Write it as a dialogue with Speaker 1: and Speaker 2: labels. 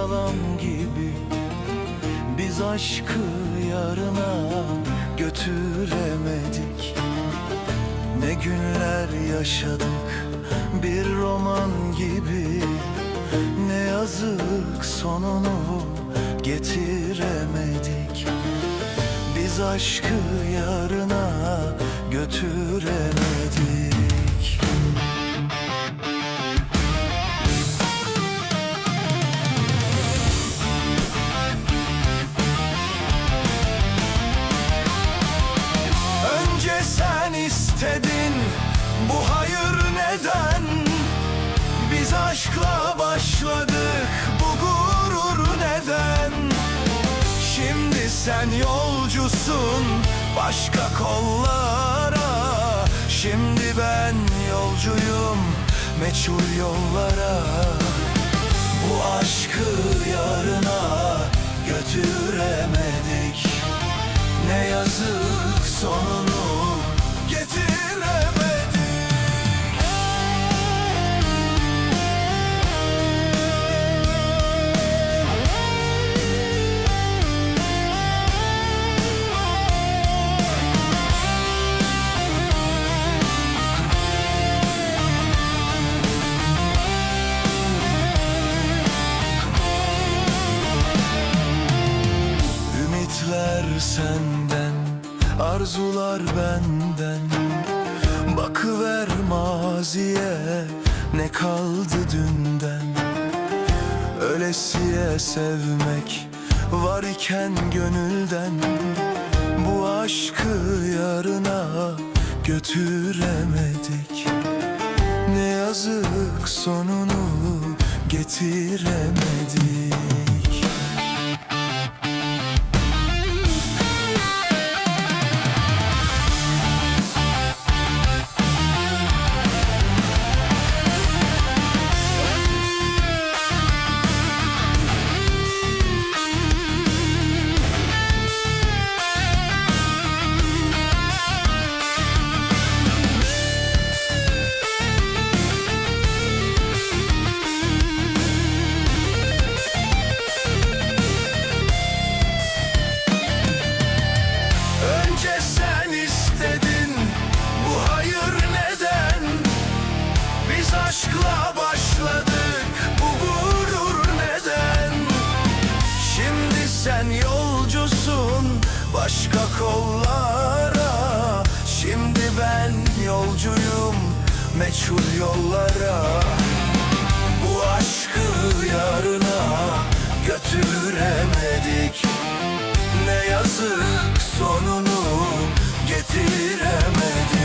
Speaker 1: yalan gibi Biz aşkı yarına götüremedik. Ne günler yaşadık bir roman gibi Ne yazık sonunu getiremedik. Biz aşkı yarına götüremedik. Neden Biz aşkla başladık bu gurur neden? Şimdi sen yolcusun başka kollara. Şimdi ben yolcuyum meçhul yollara. Bu aşkı yarına götüremedik. Ne yazık sonunu senden, arzular benden. Bakıver maziye, ne kaldı dünden? Ölesiye sevmek var iken gönülden. Bu aşkı yarına götüremedik. Ne yazık sonunu getiremedik yolcuyum meçhul yollara. Bu aşkı yarına götüremedik. Ne yazık sonunu getiremedik.